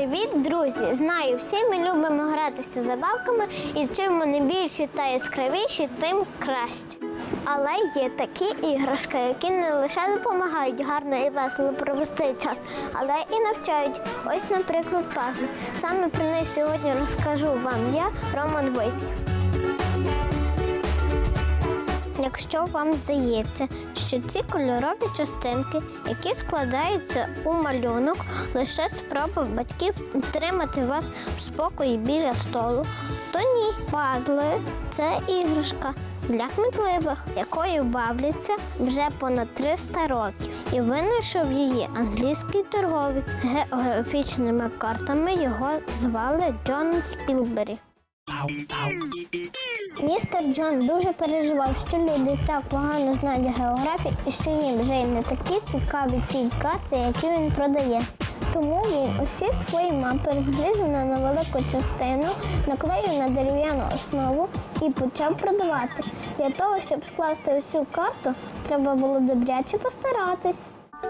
Привіт, друзі! Знаю, всі ми любимо гратися забавками, і чим вони більші та яскравіші, тим краще. Але є такі іграшки, які не лише допомагають гарно і весело провести час, але і навчають. Ось, наприклад, пазли. Саме про них сьогодні розкажу вам я, Роман Войтів. Якщо вам здається, що ці кольорові частинки, які складаються у малюнок, лише спроба батьків тримати вас в спокої біля столу, то ні, пазли це іграшка для хмітливих, якою бавляться вже понад 300 років. І винайшов її англійський торговець географічними картами. Його звали Джон Спілбері. Містер Джон дуже переживав, що люди так погано знають географію і що їм вже й не такі цікаві ті карти, які він продає. Тому він усі свої мапи розрізано на велику частину, наклеїв на дерев'яну основу і почав продавати. Для того, щоб скласти усю карту, треба було добряче постаратись.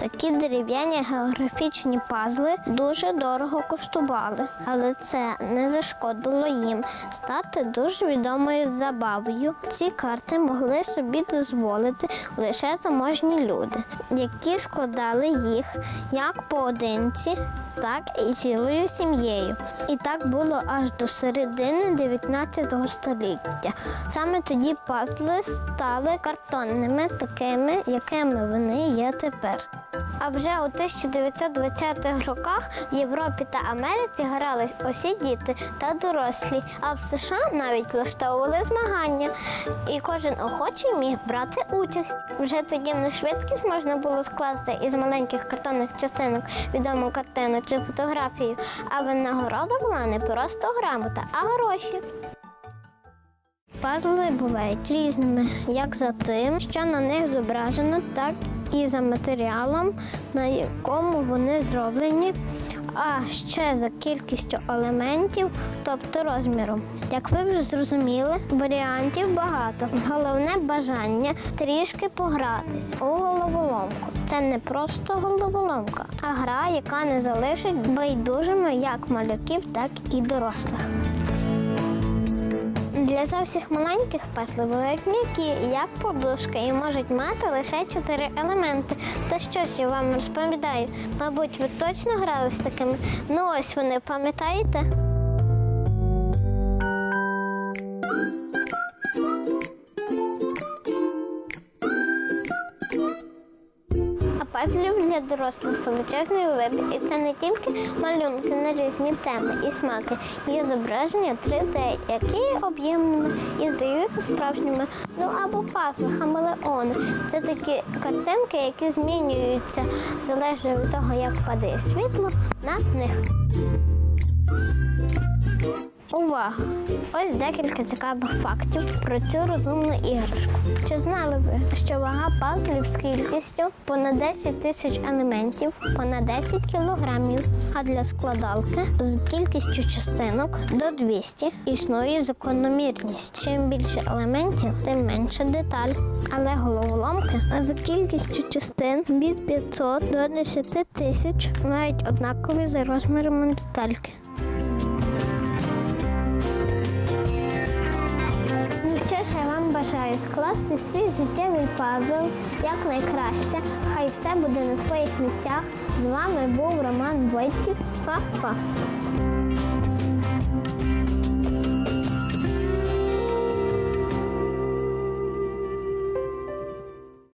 Такі дерев'яні географічні пазли дуже дорого коштували, але це не зашкодило їм стати дуже відомою забавою. Ці карти могли собі дозволити лише заможні люди, які складали їх як поодинці, так і цілою сім'єю. І так було аж до середини 19 століття. Саме тоді пазли стали картонними, такими, якими вони є тепер. А вже у 1920-х роках в Європі та Америці грались усі діти та дорослі, а в США навіть влаштовували змагання, і кожен охочий міг брати участь. Вже тоді на швидкість можна було скласти із маленьких картонних частинок відому картину чи фотографію, аби нагорода була не просто грамота, а гроші. Пазли бувають різними, як за тим, що на них зображено, так і за матеріалом, на якому вони зроблені, а ще за кількістю елементів, тобто розміром. Як ви вже зрозуміли, варіантів багато. Головне бажання трішки погратись у головоломку. Це не просто головоломка, а гра, яка не залишить байдужими як малюків, так і дорослих. Для зовсім маленьких пазли бувають м'які, як подушка, і можуть мати лише чотири елементи. То що ж я вам розповідаю? Мабуть, ви точно грали з такими? Ну ось вони, пам'ятаєте? Пазлів для дорослих величезний вибір. І це не тільки малюнки на різні теми і смаки. Є зображення 3D, які об'ємними і здаються справжніми. Ну або пазли, хамелеони. Це такі картинки, які змінюються залежно від того, як падає світло на них. Увага! Ось декілька цікавих фактів про цю розумну іграшку. Чи що вага пазлів з кількістю понад 10 тисяч елементів, понад 10 кілограмів, а для складалки з кількістю частинок до 200 існує закономірність. Чим більше елементів, тим менше деталь. Але головоломки за кількістю частин від 500 до 10 тисяч мають однакові за розмірами детальки. Що ж, я вам бажаю скласти свій життєвий пазл якнайкраще. Хай все буде на своїх місцях. З вами був Роман Бойків. Па-па!